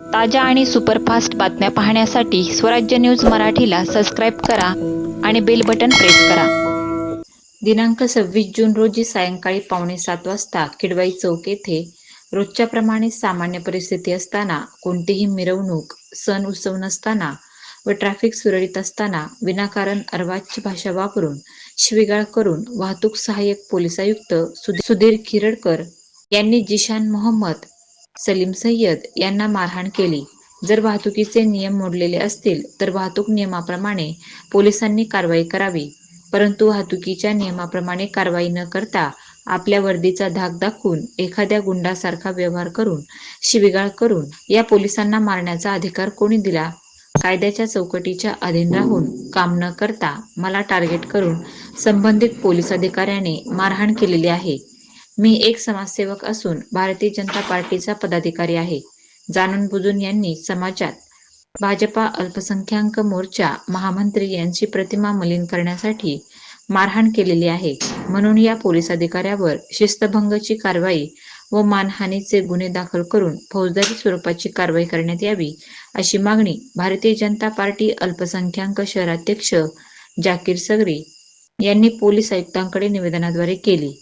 ताज्या आणि सुपरफास्ट बातम्या पाहण्यासाठी स्वराज्य न्यूज मराठीला सबस्क्राईब करा आणि बेल बटन प्रेस करा. दिनांक सव्वीस जून रोजी सायंकाळी पावणे सात वाजता किडवाई चौक येथे रोजच्याप्रमाणे सामान्य परिस्थिती असताना कोणतीही मिरवणूक सण उत्सव नसताना व ट्रॅफिक सुरळीत असताना विनाकारण अर्वाजची भाषा वापरून शिवीगाळ करून वाहतूक सहाय्यक पोलीस आयुक्त सुधीर किरडकर यांनी जिशान मोहम्मद सलीम सय्यद यांना मारहाण केली. जर वाहतुकीचे नियम मोडलेले असतील तर वाहतूक नियमाप्रमाणे पोलिसांनी कारवाई करावी. परंतु वाहतुकीच्या नियमाप्रमाणे कारवाई न करता आपल्या वर्दीचा धाक दाखवून एखाद्या गुंडासारखा व्यवहार करून शिवीगाळ करून या पोलिसांना मारण्याचा अधिकार कोणी दिला? कायद्याच्या चौकटीच्या अधीन राहून काम न करता मला टार्गेट करून संबंधित पोलीस अधिकाऱ्याने मारहाण केलेली आहे. मी एक समाजसेवक असून भारतीय जनता पार्टीचा पदाधिकारी आहे. जाणून बुजून यांनी समाजात भाजपा अल्पसंख्याक मोर्चा महामंत्री यांची प्रतिमा मलिन करण्यासाठी मारहाण केलेली आहे. म्हणून या पोलीस अधिकाऱ्यावर शिस्तभंगची कारवाई व मानहानीचे गुन्हे दाखल करून फौजदारी स्वरूपाची कारवाई करण्यात यावी अशी मागणी भारतीय जनता पार्टी अल्पसंख्याक शहराध्यक्ष जाकीर सगरी यांनी पोलीस आयुक्तांकडे निवेदनाद्वारे केली.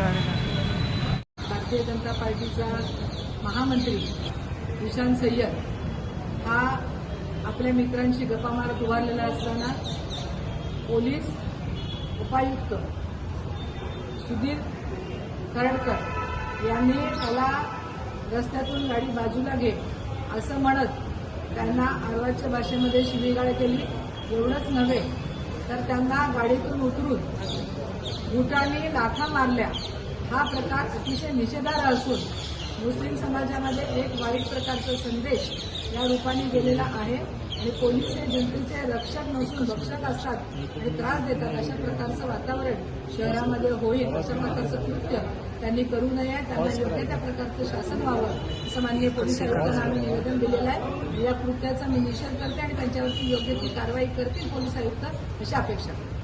भारतीय जनता पार्टीचा महामंत्री ईशान सय्यद हा आपल्या मित्रांशी गप्पा मारत उभारलेला असताना पोलीस उपायुक्त सुधीर करडकर यांनी त्याला रस्त्यातून गाडी बाजूला घे असं म्हणत त्यांना आरवाच्या भाषेमध्ये शिवीगाळ केली. एवढंच नव्हे तर त्यांना गाडीतून उतरून बुटाने लाथा मारल्या. हा प्रकार अतिशय निषेधार्ह असून मुस्लिम समाजामध्ये एक वाईट प्रकारचा संदेश या रूपाने गेलेला आहे आणि पोलीस हे जनतेचे रक्षक नसून भक्षक असतात आणि त्रास देतात अशा प्रकारचं वातावरण शहरामध्ये होईल अशा प्रकारचं कृत्य त्यांनी करू नये त्यांना योग्य त्या प्रकारचं शासन व्हावं असं माननीय पोलीस आयुक्तांना आम्ही निवेदन दिलेलं आहे. या कृत्याचा मी निषेध करते आणि त्यांच्यावरती योग्य ती कारवाई करतील पोलीस आयुक्त अशी अपेक्षा करते.